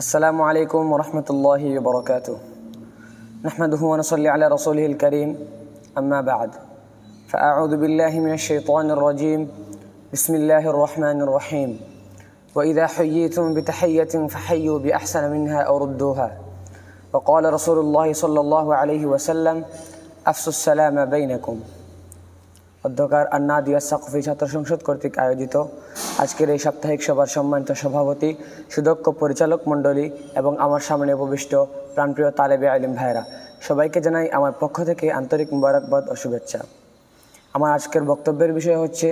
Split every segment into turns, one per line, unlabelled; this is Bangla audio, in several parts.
السلام عليكم ورحمة الله وبركاته. نحمده ونصلي على رسوله الكريم. أما بعد فأعوذ بالله من الشيطان الرجيم. بسم الله الرحمن الرحيم. وإذا حييتم بتحية فحيوا بأحسن منها أو ردوها. وقال رسول الله صلى الله عليه وسلم أفسوا السلام بينكم. অধ্যকার আন্নাদিয়া সাকফি ছাত্র সংসদ কর্তৃক আয়োজিত। আজকের এই সাপ্তাহিক সভার সম্মানিত সভাপতি, সুদক্ষ পরিচালক মণ্ডলী এবং আমার সামনে উপবিষ্ট প্রাণপ্রিয় তালেবে আলিম ভাইরা সবাইকে জানাই আমার পক্ষ থেকে আন্তরিক মুবারকবাদ ও শুভেচ্ছা। আমার আজকের বক্তব্যের বিষয় হচ্ছে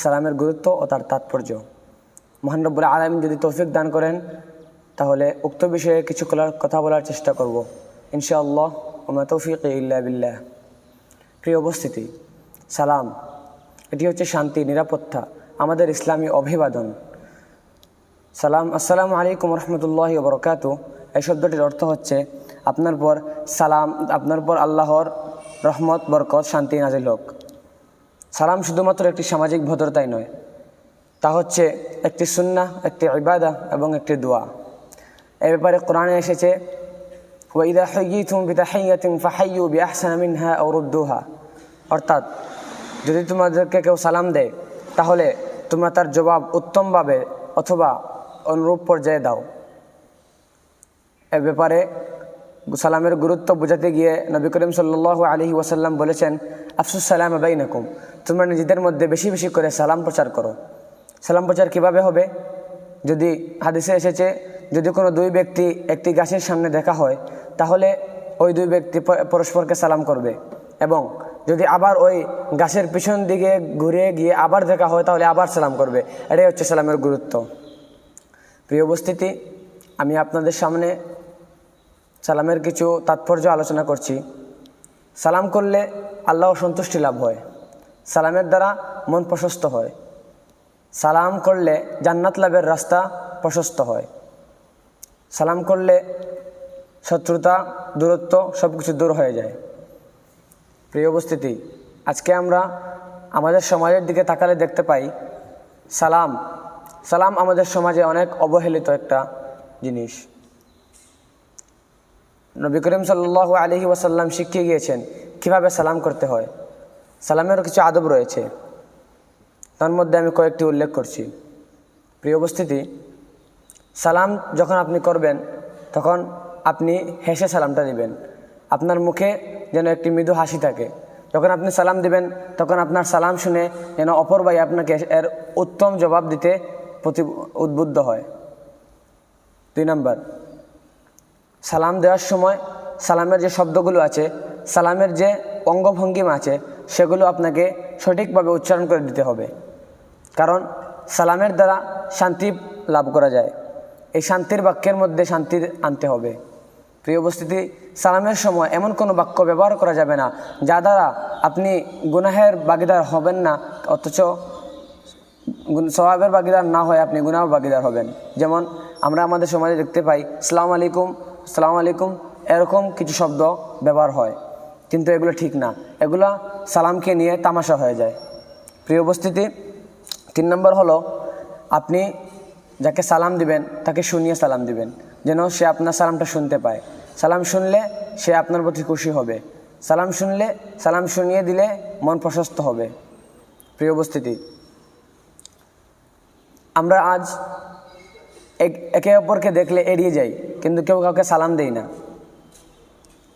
সালামের গুরুত্ব ও তার তাৎপর্য। মহানরব্বুল আলমিন যদি তৌফিক দান করেন, তাহলে উক্ত বিষয়ে কিছু কথা বলার চেষ্টা করব। ইনশাআল্লাহ, ওমা তৌফিক ইল্লা বিল্লাহ। প্রিয় উপস্থিতি সালাম। এটি হচ্ছে শান্তি, নিরাপত্তা, আমাদের ইসলামী অভিবাদন। সালাম, আসসালামু আলাইকুম রহমতুল্লাহ বরকাতু। এই শব্দটির অর্থ হচ্ছে, আপনার পর সালাম, আপনার পর আল্লাহর রহমত, বরকত, শান্তি নাজিল হোক। সালাম শুধুমাত্র একটি সামাজিক ভদ্রতাই নয়, তা হচ্ছে একটি সুন্না একটি ইবাদা এবং একটি দোয়া। এ ব্যাপারে কোরআনে এসেছে ওয়াইদা হাইয়িতুম বিতাহিয়াতিন ফাহাইয়ু বিআহসানা মিনহা অর্থাৎ যদি তোমাদেরকে কেউ সালাম দেয়, তাহলে তোমরা তার জবাব উত্তমভাবে অথবা অনুরূপ পর্যায়ে দাও। এ ব্যাপারে সালামের গুরুত্ব বোঝাতে গিয়ে নবী করিম সাল্লাহ আলহি ওয়াসাল্লাম বলেছেন, আফসুস সালাম বাইনাকুম, তোমরা নিজেদের মধ্যে বেশি বেশি করে সালাম প্রচার করো। সালাম প্রচার কীভাবে হবে? যদি হাদিসে এসেছে, যদি কোনো দুই ব্যক্তি একটি গাছের সামনে দেখা হয়, তাহলে ওই দুই ব্যক্তি পরস্পরকে সালাম করবে এবং যদি আবার ওই গাছের পিছন দিকে ঘুরে গিয়ে আবার দেখা হয়, তাহলে আবার সালাম করবে। এটাই হচ্ছে সালামের গুরুত্ব। প্রিয় উপস্থিতি, আমি আপনাদের সামনে সালামের কিছু তাৎপর্য আলোচনা করছি। সালাম করলে আল্লাহ সন্তুষ্টি লাভ হয়। সালামের দ্বারা মন প্রশস্ত হয়। সালাম করলে জান্নাত লাভের রাস্তা প্রশস্ত হয়। সালাম করলে শত্রুতা, দূরত্ব সব কিছু দূর হয়ে যায়। প্রিয় উপস্থিতি, আজকে আমরা আমাদের সমাজের দিকে তাকালে দেখতে পাই সালাম। সালাম আমাদের সমাজে অনেক অবহেলিত একটা জিনিস। নবী করিম সাল্লাহ আলহি ওয়াসাল্লাম শিখিয়ে গিয়েছেন কীভাবে সালাম করতে হয়। সালামেরও কিছু আদব রয়েছে। তার মধ্যে আমি কয়েকটি উল্লেখ করছি। প্রিয় উপস্থিতি, সালাম যখন আপনি করবেন, তখন আপনি হেসে সালামটা দিবেন। আপনার মুখে যেন একটি মৃদু হাসি থাকে। যখন আপনি সালাম দিবেন, তখন আপনার সালাম শুনে যেন অপর ভাই আপনাকে এর উত্তম জবাব দিতে প্রতি উদ্বুদ্ধ হয়। দুই নম্বর, সালাম দেওয়ার সময় সালামের যে শব্দগুলো আছে, সালামের যে অঙ্গভঙ্গিমা আছে, সেগুলো আপনাকে সঠিকভাবে উচ্চারণ করে দিতে হবে। কারণ সালামের দ্বারা শান্তি লাভ করা যায়। এই শান্তির বাক্যের মধ্যে শান্তি আনতে হবে। প্রিয় উপস্থিতি, সালামের সময় এমন কোনো বাক্য ব্যবহার করা যাবে না, যা দ্বারা আপনি গুনাহের বাগিদার হবেন না, অথচ স্বভাবের বাগিদার না হয়ে আপনি গুনাহ বাগিদার হবেন। যেমন, আমরা আমাদের সমাজে দেখতে পাই, সালাম আলাইকুম সালাম আলাইকুম, এরকম কিছু শব্দ ব্যবহার হয়। কিন্তু এগুলো ঠিক না। এগুলো সালামকে নিয়ে তামাশা হয়ে যায়। প্রিয় উপস্থিতি, তিন নম্বর হলো, আপনি যাকে সালাম দিবেন, তাকে শুনিয়ে সালাম দিবেন। যেন সে আপনার সালামটা শুনতে পায়। সালাম শুনলে সে আপনার প্রতি খুশি হবে। সালাম শুনলে সালাম শুনিয়ে দিলে মন প্রশস্ত হবে। প্রিয় উপস্থিতি, আমরা আজ একে অপরকে দেখলে এড়িয়ে যাই, কিন্তু কেউ কাউকে সালাম দেই না।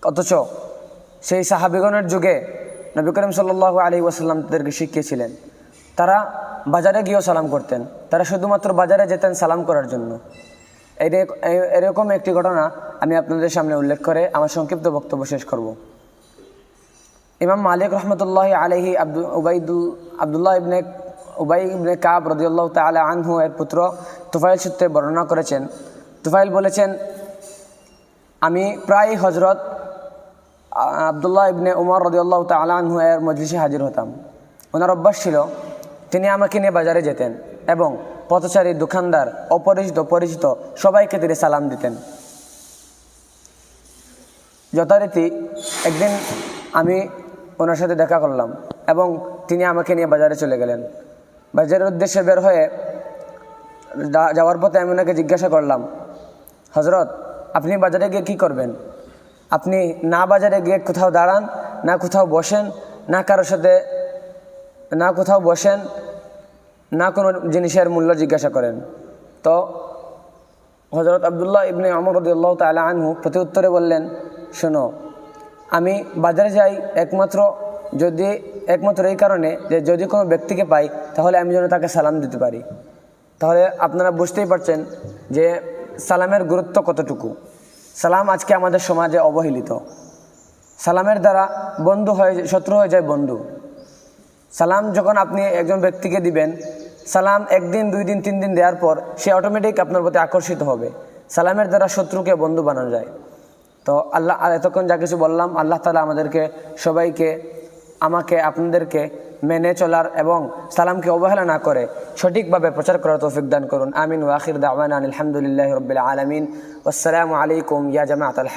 অথচ সেই সাহাবিগণের যুগে নবী করিম সাল্লাহ আলী ওয়াসাল্লাম তাদেরকে শিখিয়েছিলেন। তারা বাজারে গিয়েও সালাম করতেন। তারা শুধুমাত্র বাজারে যেতেন সালাম করার জন্য। এরকম একটি ঘটনা আমি আপনাদের সামনে উল্লেখ করে আমার সংক্ষিপ্ত বক্তব্য শেষ করব। ইমাম মালিক রহমতুল্লাহ আলহি আব্দু আবদুল্লাহ ইবনে, উবাই ইবনে কাব রদিউল্লাহ তালা আনহু এর পুত্র তুফাইল সূত্রে বর্ণনা করেছেন। তুফাইল বলেছেন, আমি প্রায় হজরত আবদুল্লাহ ইবনে উমর রদিউল্লাহ তালা আনহু এর মজলিসে হাজির হতাম। ওনার অভ্যাস ছিল, তিনি আমাকে নিয়ে বাজারে যেতেন এবং পথচারী, দোকানদার, অপরিচিত, পরিচিত, সবাইকে তিনি সালাম দিতেন। যথারীতি একদিন আমি ওনার সাথে দেখা করলাম এবং তিনি আমাকে নিয়ে বাজারে চলে গেলেন। বাজারের উদ্দেশ্যে বের হয়ে যাওয়ার পথে আমি ওনাকে জিজ্ঞাসা করলাম হজরত আপনি বাজারে গিয়ে কী করবেন? আপনি না বাজারে গিয়ে কোথাও দাঁড়ান, না কোথাও বসেন, না কারোর সাথে, না কোথাও বসেন না কোনো জিনিসের মূল্য জিজ্ঞাসা করেন। তো হজরত আবদুল্লাহ ইবনে আমরদুল্লাহ তালা আনহু প্রতি উত্তরে বললেন, শোনো, আমি বাজারে যাই একমাত্র যদি, একমাত্র এই কারণে যে যদি কোনো ব্যক্তিকে পাই, তাহলে আমি যেন তাকে সালাম দিতে পারি। তাহলে আপনারা বুঝতেই পারছেন যে সালামের গুরুত্ব কতটুকু। সালাম আজকে আমাদের সমাজে অবহেলিত। সালামের দ্বারা বন্ধু হয়ে, শত্রু হয়ে যায় বন্ধু। সালাম যখন আপনি একজন ব্যক্তিকে দিবেন, সালাম একদিন, দুই দিন, তিন দিন দেওয়ার পর সে অটোমেটিক আপনার প্রতি আকর্ষিত হবে। সালামের দ্বারা শত্রুকে বন্ধু বানানো যায়। তো আল্লাহ, আর এতক্ষণ যা কিছু বললাম, আল্লাহ তালা আমাদেরকে, সবাইকে, আমাকে, আপনাদেরকে মেনে চলার এবং সালামকে অবহেলা না করে সঠিকভাবে প্রচার করার তৌফিক দান করুন। আমিন ওয়াখির দাওয়ান আলহামদুলিল্লাহ রবিল আলমিন। আসসালামু আলাইকুম ইয়া জামাত আল